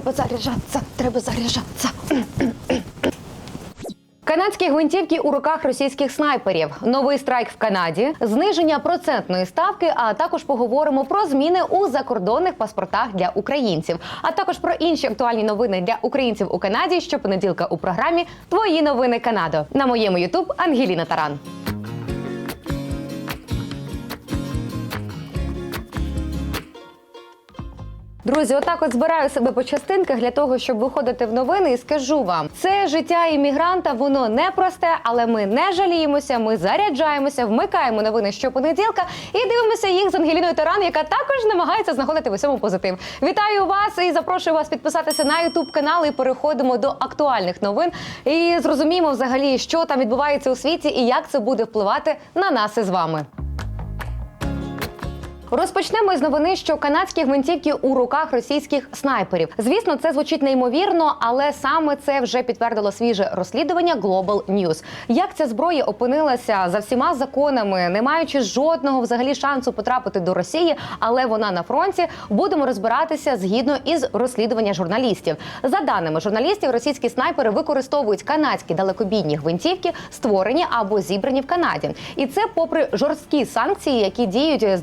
Треба заряджатися, треба заряджатися. Канадські гвинтівки у руках російських снайперів, новий страйк в Канаді, зниження процентної ставки. А також поговоримо про зміни у закордонних паспортах для українців, а також про інші актуальні новини для українців у Канаді. Щопонеділка у програмі Твої новини Канадо на моєму Ютуб Ангеліна Таран. Друзі, отак от збираю себе по частинках для того, щоб виходити в новини, і скажу вам, це життя іммігранта, воно непросте, але ми не жаліємося. Ми заряджаємося, вмикаємо новини щопонеділка і дивимося їх з Ангеліною Таран, яка також намагається знаходити в усьому позитив. Вітаю вас і запрошую вас підписатися на Ютуб канал. І переходимо до актуальних новин. І зрозуміємо взагалі, що там відбувається у світі і як це буде впливати на нас із вами. Розпочнемо з новини, що канадські гвинтівки у руках російських снайперів. Звісно, це звучить неймовірно, але саме це вже підтвердило свіже розслідування Global News. Як ця зброя опинилася за всіма законами, не маючи жодного взагалі шансу потрапити до Росії, але вона на фронті. Будемо розбиратися згідно із розслідування журналістів. За даними журналістів, російські снайпери використовують канадські далекобійні гвинтівки, створені або зібрані в Канаді, і це попри жорсткі санкції, які діють з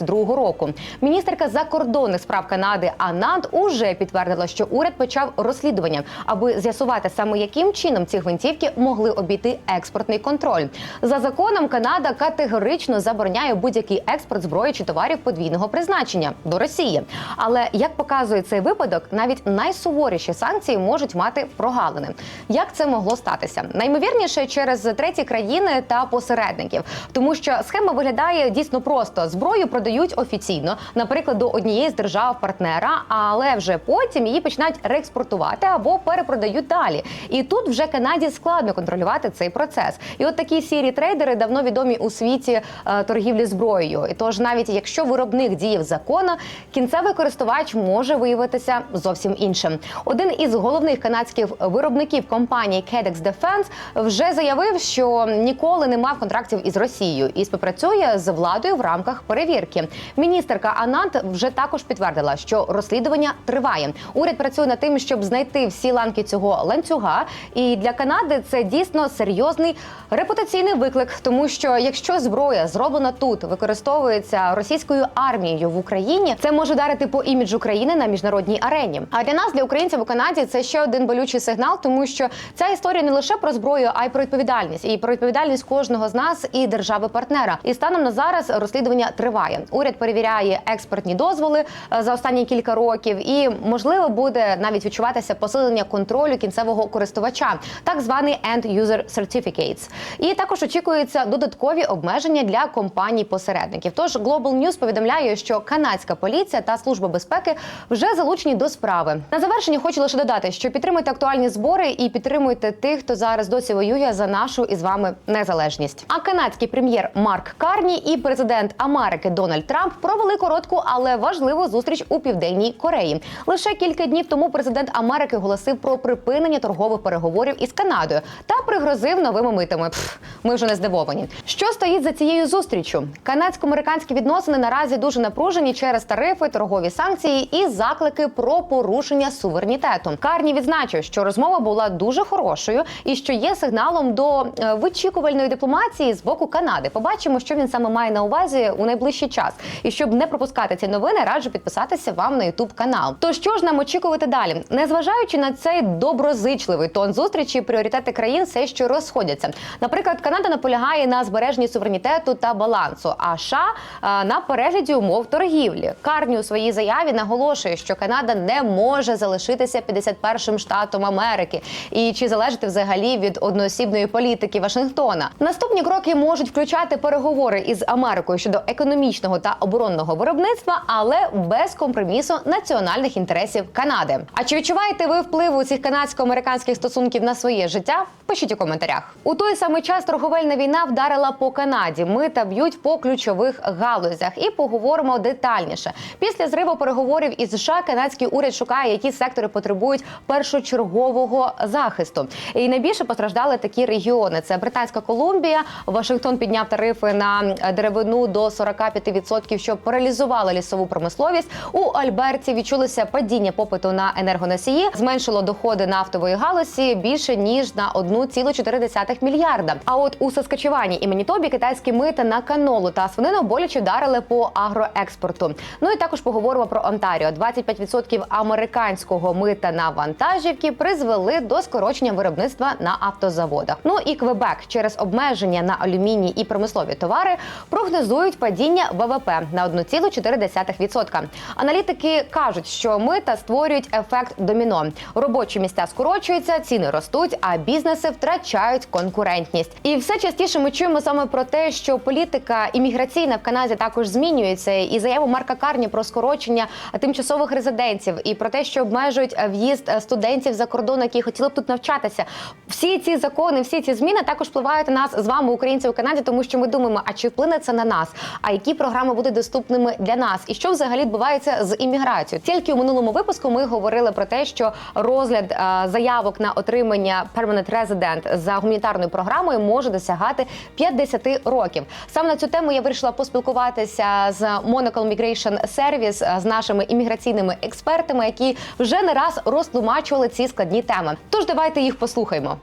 2022 року. Міністерка закордонних справ Канади Ананд уже підтвердила, що уряд почав розслідування, аби з'ясувати саме яким чином ці гвинтівки могли обійти експортний контроль. За законом Канада категорично забороняє будь-який експорт зброї чи товарів подвійного призначення до Росії. Але як показує цей випадок, навіть найсуворіші санкції можуть мати прогалини. Як це могло статися? Наймовірніше через треті країни та посередників, тому що схема виглядає дійсно просто зброю продають офіційно, наприклад, до однієї з держав-партнера, але вже потім її починають реекспортувати або перепродають далі. І тут вже Канаді складно контролювати цей процес. І от такі сірі трейдери давно відомі у світі е, торгівлі зброєю. І тож, навіть якщо виробник діяв законно, кінцевий користувач може виявитися зовсім іншим. Один із головних канадських виробників компанії Cadex Defense вже заявив, що ніколи не мав контрактів із Росією і співпрацює з владою в рамках перевірки. Міністерка Анант вже також підтвердила, що розслідування триває. Уряд працює над тим, щоб знайти всі ланки цього ланцюга. І для Канади це дійсно серйозний репутаційний виклик, тому що якщо зброя зроблена тут, використовується російською армією в Україні, це може дарити по іміджу країни на міжнародній арені. А для нас, для українців у Канаді, це ще один болючий сигнал, тому що ця історія не лише про зброю, а й про відповідальність і про відповідальність кожного з нас і держави-партнера. І станом на зараз розслідування триває. Уряд перевіряє експортні дозволи е, за останні кілька років, і можливо буде навіть відчуватися посилення контролю кінцевого користувача, так званий End-User Certificates. І також очікуються додаткові обмеження для компаній-посередників. Тож Global News повідомляє, що канадська поліція та служба безпеки вже залучені до справи. На завершення хочу лише додати, що підтримуйте актуальні збори і підтримуйте тих, хто зараз досі воює за нашу із вами незалежність. А канадський прем'єр Марк Карні і президент Америки Дональд Трамп провели коротку, але важливу зустріч у південній Кореї. Лише кілька днів тому президент Америки оголосив про припинення торгових переговорів із Канадою та пригрозив новими митами. Пф, ми вже не здивовані. Що стоїть за цією зустрічю? Канадсько-американські відносини наразі дуже напружені через тарифи, торгові санкції і заклики про порушення суверенітету. Карні відзначив, що розмова була дуже хорошою і що є сигналом до е, вичікувальної дипломатії з боку Канади. Побачимо, що він саме має на увазі у найближчий час. І щоб не пропускати ці новини, раджу підписатися вам на Ютуб канал. То що ж нам очікувати далі? Незважаючи на цей доброзичливий тон зустрічі, пріоритети країн все ще розходяться. Наприклад, Канада наполягає на збереженні суверенітету та балансу, а США на перегляді умов торгівлі. Карні у своїй заяві наголошує, що Канада не може залишитися 51-м штатом Америки і чи залежати взагалі від одноосібної політики Вашингтона. Наступні кроки можуть включати переговори із Америкою щодо економічного та оборонного виробництва, але без компромісу національних інтересів Канади. А чи відчуваєте ви впливу цих канадсько-американських стосунків на своє життя? Пишіть у коментарях. У той самий час торговельна війна вдарила по Канаді. Мита б'ють по ключових галузях, і поговоримо детальніше. Після зриву переговорів із США канадський уряд шукає, які сектори потребують першочергового захисту. І найбільше постраждали такі регіони: це Британська Колумбія. Вашингтон підняв тарифи на деревину до 45%. Відсотків, що паралізувало лісову промисловість. У Альберті відчулося падіння попиту на енергоносії, зменшило доходи нафтової галузі більше ніж на 1,4 мільярда. А от у Саскачевані і Манітобі китайські мита на канолу та свинину боляче вдарили по агроекспорту. Ну і також поговоримо про Онтаріо. 25% американського мита на вантажівки призвели до скорочення виробництва на автозаводах. Ну і Квебек через обмеження на алюміній і промислові товари прогнозують падіння ВВП на 1,4%. Аналітики кажуть, що мита створюють ефект доміно. Робочі місця скорочуються, ціни ростуть, а бізнеси втрачають конкурентність. І все частіше ми чуємо саме про те, що політика імміграційна в Канаді також змінюється, і заяву Марка Карні про скорочення тимчасових резидентів, і про те, що обмежують в'їзд студентів за кордон, які хотіли б тут навчатися. Всі ці закони, всі ці зміни також впливають на нас з вами, українців у Канаді, тому що ми думаємо, а чи вплине це на нас? А які програми будуть доступними для нас? І що взагалі відбувається з імміграцією? Тільки у минулому випуску ми говорили про те, що розгляд е, заявок на отримання Permanent Resident за гуманітарною програмою може досягати 50 років. Саме на цю тему я вирішила поспілкуватися з Monocle Migration Service, е, з нашими імміграційними експертами, які вже не раз розтлумачували ці складні теми. Тож давайте їх послухаємо.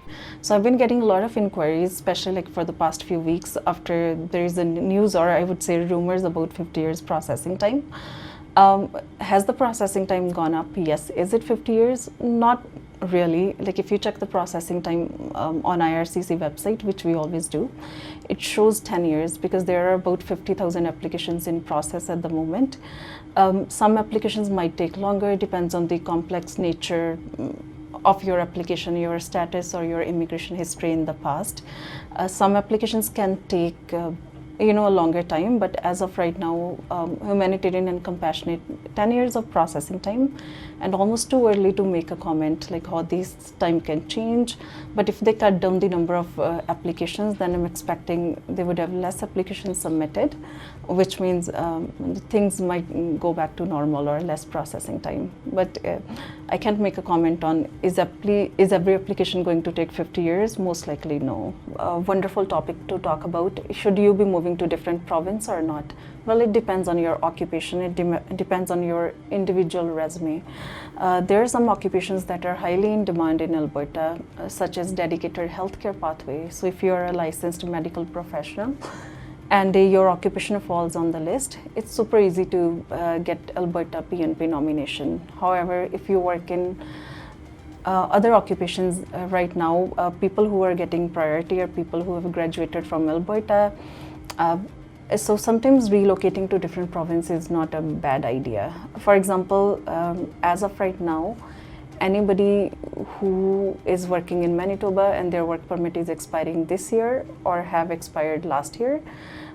So I've been getting a lot of inquiries, especially like for the past few weeks after there is a news or I would say rumors about 50 years processing time. Um, has the processing time gone up? Yes. Is it 50 years? Not really. Like if you check the processing time um, on IRCC website, which we always do, it shows 10 years because there are about 50,000 applications in process at the moment. Um, some applications might take longer, It depends on the complex nature mm, of your application, your status, or your immigration history in the past. Uh, some applications can take, uh, you know, a longer time, but as of right now, um, humanitarian and compassionate, 10 years of processing time, and almost too early to make a comment like how this time can change. But if they cut down the number of uh, applications, then I'm expecting they would have less applications submitted, which means um, things might go back to normal or less processing time. But uh, I can't make a comment on is, appli- is every application going to take 50 years? Most likely no. A wonderful topic to talk about. Should you be moving to different province or not? Well, it depends on your occupation. It dem- depends on your individual resume. Uh, there are some occupations that are highly in demand in Alberta, uh, such as dedicated healthcare pathway. So, if you are a licensed medical professional, and uh, your occupation falls on the list, it's super easy to uh, get Alberta PNP nomination. However, if you work in uh, other occupations uh, right now, uh, people who are getting priority are people who have graduated from Alberta. Uh, so sometimes relocating to different provinces is not a bad idea. For example, um, as of right now, anybody who is working in Manitoba and their work permit is expiring this year or have expired last year,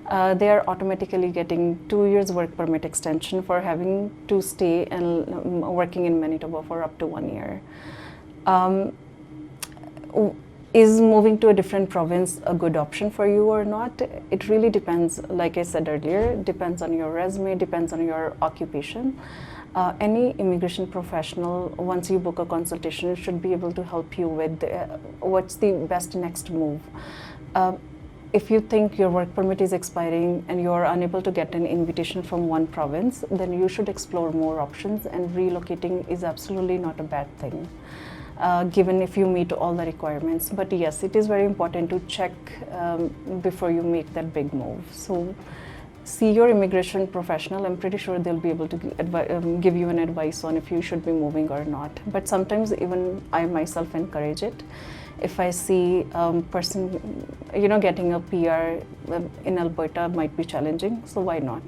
uh, they are automatically getting two years work permit extension for having to stay and um, working in Manitoba for up to one year. Um, is moving to a different province a good option for you or not? It really depends, like I said earlier, depends on your resume, depends on your occupation. Uh, any immigration professional, once you book a consultation, should be able to help you with uh, what's the best next move. Uh, if you think your work permit is expiring and you are unable to get an invitation from one province, then you should explore more options, and relocating is absolutely not a bad thing. Uh, given if you meet all the requirements. But yes, it is very important to check um, before you make that big move. So, see your immigration professional. I'm pretty sure they'll be able to um, give you an advice on if you should be moving or not. But sometimes even I myself encourage it. If I see um, person, you know, getting a PR um, in Alberta might be challenging, so why not?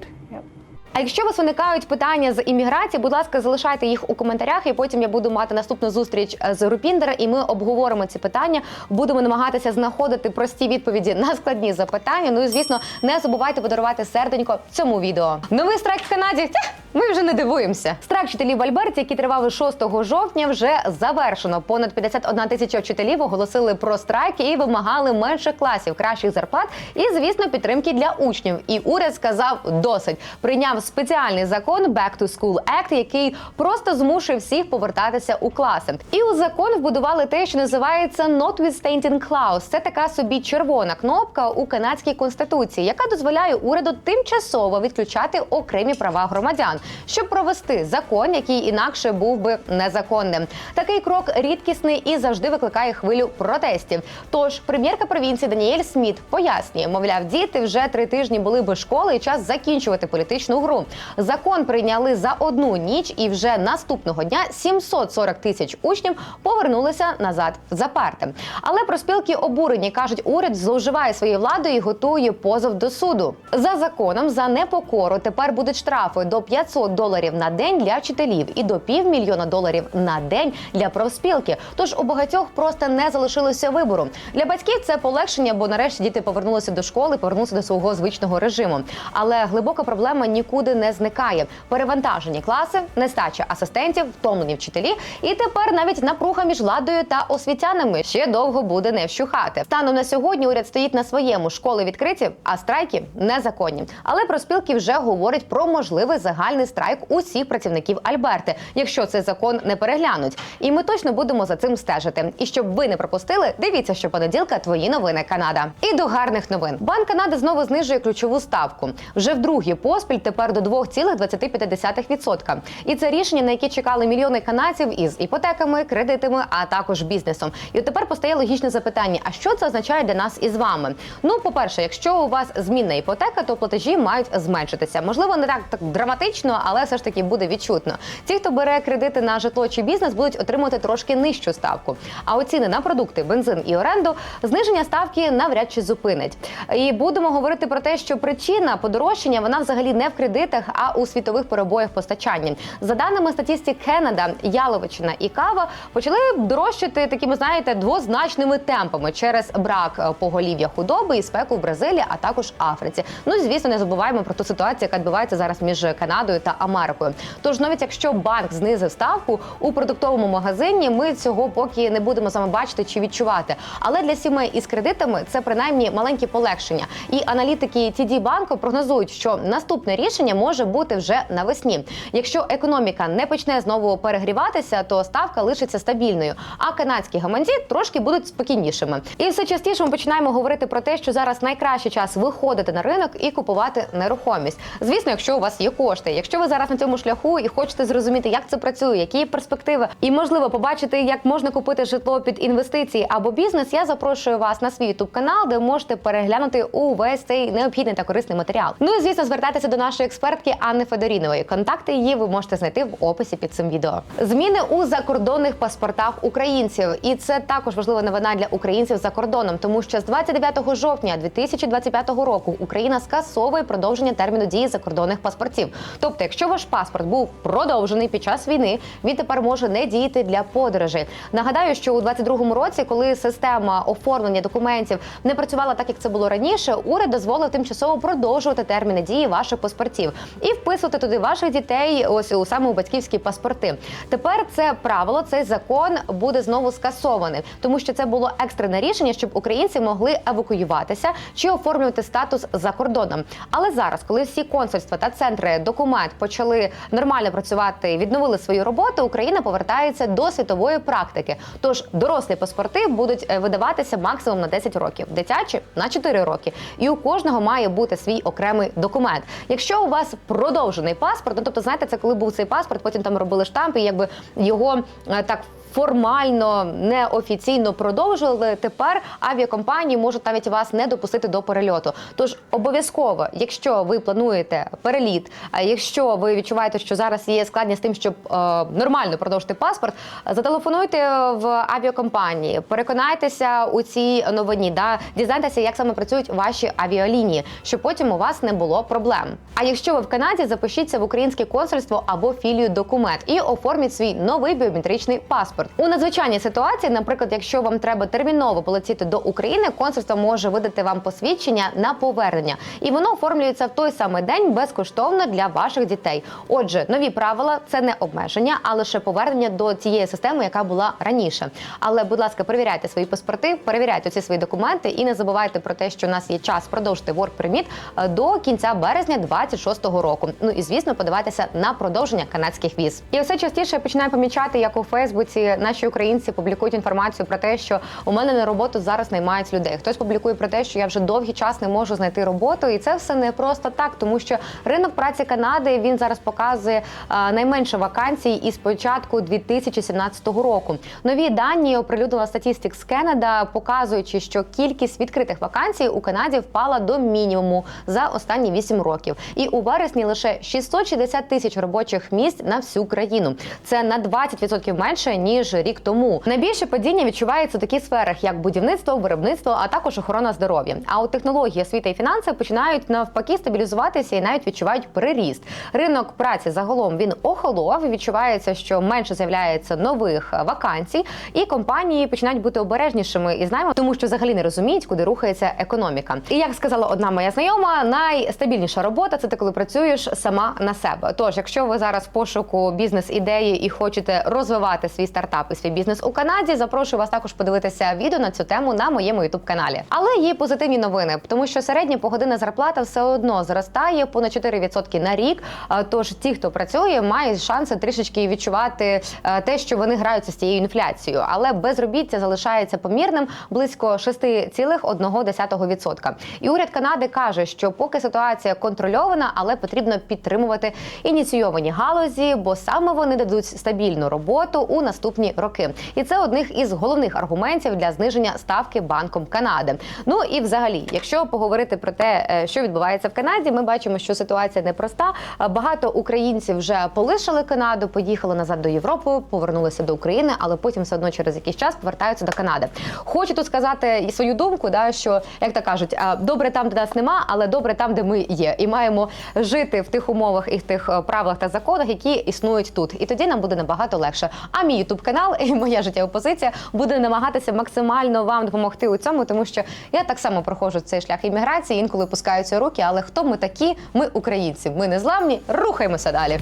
А якщо у вас виникають питання з імміграції, будь ласка, залишайте їх у коментарях, і потім я буду мати наступну зустріч е, з Рупіндера, і ми обговоримо ці питання. Будемо намагатися знаходити прості відповіді на складні запитання. Ну і звісно, не забувайте подарувати серденько цьому відео. Новий страйк в Канаді. Ми вже не дивуємося. Страйк вчителів в Альберті, який тривав із 6 жовтня, вже завершено. Понад 51 тисяча вчителів оголосили про страйк і вимагали менших класів, кращих зарплат і, звісно, підтримки для учнів. І уряд сказав досить. Прийняв спеціальний закон Back to School Act, який просто змушує всіх повертатися у класи. І у закон вбудували те, що називається Notwithstanding Clause. Це така собі червона кнопка у канадській конституції, яка дозволяє уряду тимчасово відключати окремі права громадян, щоб провести закон, який інакше був би незаконним. Такий крок рідкісний і завжди викликає хвилю протестів. Тож прем'єрка провінції Даніель Сміт пояснює, мовляв, діти вже три тижні були без школи і час закінчувати політичну гру. Закон прийняли за одну ніч, і вже наступного дня 740 тисяч учнів повернулися назад за парти. Але проспілки обурені кажуть, уряд зловживає своєю владою і готує позов до суду. За законом за непокору тепер будуть штрафи до 500 доларів на день для вчителів і до півмільйона доларів на день для профспілки. Тож у багатьох просто не залишилося вибору. Для батьків це полегшення, бо нарешті діти повернулися до школи, повернулися до свого звичного режиму. Але глибока проблема нікуди не зникає. Перевантажені класи, нестача асистентів, втомлені вчителі, і тепер навіть напруга між владою та освітянами ще довго буде не вщухати. Станом на сьогодні уряд стоїть на своєму школи відкриті, а страйки незаконні. Але проспілки вже говорять про можливий загальний страйк усіх працівників Альберти, якщо цей закон не переглянуть. І ми точно будемо за цим стежити. І щоб ви не пропустили, дивіться щопонеділка твої новини Канада. І до гарних новин. Банк Канади знову знижує ключову ставку. Вже вдруге поспіль тепер до 2,25%. І це рішення, на яке чекали мільйони канадців із іпотеками, кредитами, а також бізнесом. І тепер постає логічне запитання: а що це означає для нас із вами? Ну, по-перше, якщо у вас змінна іпотека, то платежі мають зменшитися. Можливо, не так так драматично, але все ж таки буде відчутно. Ті, хто бере кредити на житло чи бізнес, будуть отримувати трошки нижчу ставку. А от ціни на продукти, бензин і оренду зниження ставки навряд чи зупинить. І будемо говорити про те, що причина подорожчання вона взагалі не в кредитах, а у світових перебоях постачання. За даними статістики Кеннеда, яловичина і кава почали дорожчати такими, знаєте, двозначними темпами через брак е, поголів'я худоби і спеку в Бразилії, а також Африці. Ну звісно, не забуваємо про ту ситуацію, яка відбувається зараз між Канадою та Америкою. Тож навіть якщо банк знизив ставку у продуктовому магазині, ми цього поки не будемо вами бачити чи відчувати. Але для сімей із кредитами це принаймні маленькі полегшення. І аналітики TD банку прогнозують, що наступне рішення може бути вже навесні. Якщо економіка не почне знову перегріватися, то ставка лишиться стабільною. А канадські гаманці трошки будуть спокійнішими. І все частіше ми починаємо говорити про те, що зараз найкращий час виходити на ринок і купувати нерухомість. Звісно, якщо у вас є кошти, якщо ви зараз на цьому шляху і хочете зрозуміти, як це працює, які є перспективи, і можливо побачити, як можна купити житло під інвестиції або бізнес, я запрошую вас на свій youtube канал, де можете переглянути увесь цей необхідний та корисний матеріал. Ну і звісно, звертайтеся до нашої експертки Анни Федорінової. Контакти її ви можете знайти в описі під цим відео. Зміни у закордонних паспортах українців, і це також важлива новина для українців за кордоном, тому що з 29 жовтня 2025 року Україна скасовує продовження терміну дії закордонних паспортів. Тобто, якщо ваш паспорт був продовжений під час війни, він тепер може не діяти для подорожей. Нагадаю, що у 22-му році, коли система оформлення документів не працювала так, як це було раніше, уряд дозволив тимчасово продовжувати терміни дії ваших паспортів і вписувати туди ваших дітей, ось у саме у батьківські паспорти. Тепер це правило, цей закон буде знову скасований, тому що це було екстрене рішення, щоб українці могли евакуюватися чи оформлювати статус за кордоном. Але зараз, коли всі консульства та центри документ почали нормально працювати, відновили свою роботу, Україна повертається до світової практики. Тож дорослі паспорти будуть е, видаватися максимум на 10 років, дитячі на 4 роки. І у кожного має бути свій окремий документ. Якщо у вас продовжений паспорт, ну тобто, знаєте, це коли був цей паспорт, потім там робили штамп, і якби його е, так. Формально неофіційно продовжували. Тепер авіакомпанії можуть навіть вас не допустити до перельоту. Тож обов'язково, якщо ви плануєте переліт, а якщо ви відчуваєте, що зараз є складність з тим, щоб е, нормально продовжити паспорт, зателефонуйте в авіакомпанії, переконайтеся у цій новині, да дізнайтеся, як саме працюють ваші авіалінії, щоб потім у вас не було проблем. А якщо ви в Канаді, запишіться в українське консульство або філію документ і оформіть свій новий біометричний паспорт. Паспорт. У надзвичайній ситуації, наприклад, якщо вам треба терміново полетіти до України, консульство може видати вам посвідчення на повернення, і воно оформлюється в той самий день безкоштовно для ваших дітей. Отже, нові правила це не обмеження, а лише повернення до тієї системи, яка була раніше. Але, будь ласка, перевіряйте свої паспорти, перевіряйте ці свої документи і не забувайте про те, що у нас є час продовжити work permit е, до кінця березня 26-го року. Ну і звісно, подавайтеся на продовження канадських віз. І все частіше я починаю помічати, як у Фейсбуці наші українці публікують інформацію про те, що у мене на роботу зараз наймають людей. Хтось публікує про те, що я вже довгий час не можу знайти роботу, і це все не просто так, тому що ринок праці Канади він зараз показує е, найменше вакансій із початку 2017 року. Нові дані оприлюднила Statistics Canada, показуючи, що кількість відкритих вакансій у Канаді впала до мінімуму за останні 8 років. І у вересні лише 660 тисяч робочих місць на всю країну. Це на 20% менше ніж рік тому. Найбільше падіння відчувається у таких сферах, як будівництво, виробництво, а також охорона здоров'я. А у технології, освіта і фінанси починають навпаки стабілізуватися і навіть відчувають приріст. Ринок праці загалом він охолов. Відчувається, що менше з'являється нових вакансій, і компанії починають бути обережнішими і знаємо, тому що взагалі не розуміють, куди рухається економіка. І як сказала одна моя знайома, найстабільніша робота це ти коли працюєш сама на себе. Тож, якщо ви зараз в пошуку бізнес-ідеї і хочете розвивати свій стартап і свій бізнес у Канаді, запрошую вас також подивитися відео на цю тему на моєму youtube каналі. Але є позитивні новини, тому що середня погодинна зарплата все одно зростає понад 4% на рік. Тож ті, хто працює, мають шанси трішечки відчувати е, те, що вони граються з цією інфляцією, але безробіття залишається помірним близько 6,1%. І уряд Канади каже, що поки ситуація контрольована, але потрібно підтримувати ініційовані галузі, бо саме вони дадуть стабільну роботу у наступні роки. І це одних із головних аргументів для зниження ставки банком Канади. Ну і взагалі, якщо поговорити про те, е, що відбувається в Канаді, ми бачимо, що ситуація непроста. Е, Багато українців вже полишили Канаду, поїхали назад до Європи, повернулися до України, але потім все одно через якийсь час повертаються до Канади. Хочу тут сказати і свою думку, да що як то кажуть, добре там, де нас нема, але добре там, де ми є, і маємо жити в тих умовах і в тих е, правилах та законах, які існують тут. І тоді нам буде набагато легше. А мій ютуб канал і моя життєва позиція буде намагатися максимально вам допомогти у цьому, тому що я так само проходжу цей шлях імміграції, інколи пускаються руки. Але хто ми такі? Ми українці. Ми не зламні. Рухаємося далі.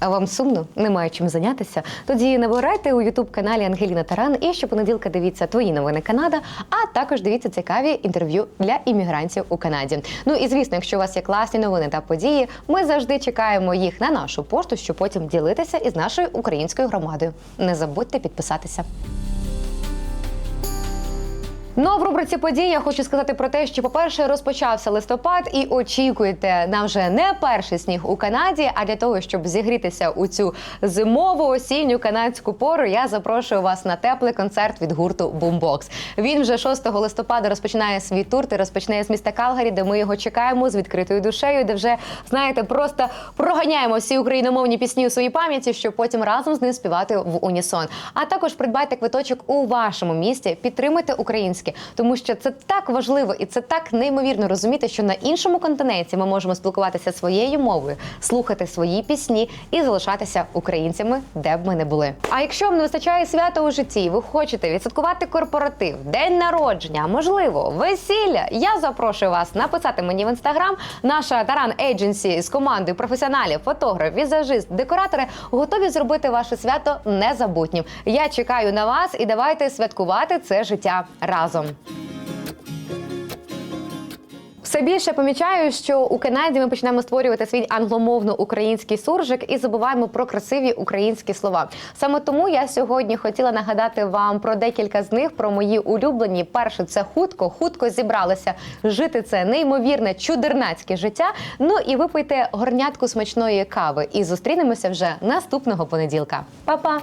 А вам сумно? Немає чим зайнятися? Тоді набирайте у Ютуб каналі Ангеліна Таран і щопонеділка дивіться твої новини Канада, а також дивіться цікаві інтерв'ю для іммігрантів у Канаді. Ну і звісно, якщо у вас є класні новини та події, ми завжди чекаємо їх на нашу пошту, щоб потім ділитися із нашою українською громадою. Не забудьте підписатися. Ну а в рубриці події я хочу сказати про те, що, по-перше, розпочався листопад, і очікуйте на вже не перший сніг у Канаді. А для того, щоб зігрітися у цю зимову осінню канадську пору, я запрошую вас на теплий концерт від гурту Boombox. Він вже 6 листопада розпочинає свій тур. Ти розпочинає з міста Калгарі, де ми його чекаємо з відкритою душею, де вже знаєте, просто проганяємо всі україномовні пісні у своїй пам'яті, щоб потім разом з ним співати в унісон. А також придбайте квиточок у вашому місті, підтримуйте українське, тому що це так важливо і це так неймовірно розуміти, що на іншому континенті ми можемо спілкуватися своєю мовою, слухати свої пісні і залишатися українцями, де б ми не були. А якщо вам не вистачає свята у житті, ви хочете відсвяткувати корпоратив, день народження, можливо, весілля, я запрошую вас написати мені в інстаграм. Наша Таран Ейдженсі з командою професіоналів, фотограф, візажист, декоратори готові зробити ваше свято незабутнім. Я чекаю на вас і давайте святкувати це життя разом. Все більше помічаю, що у Канаді ми почнемо створювати свій англомовно-український суржик і забуваємо про красиві українські слова. Саме тому я сьогодні хотіла нагадати вам про декілька з них, про мої улюблені. Перше це хутко, хутко зібралися. Жити це неймовірне чудернацьке життя. Ну і випийте горнятку смачної кави. І зустрінемося вже наступного понеділка. Па-па!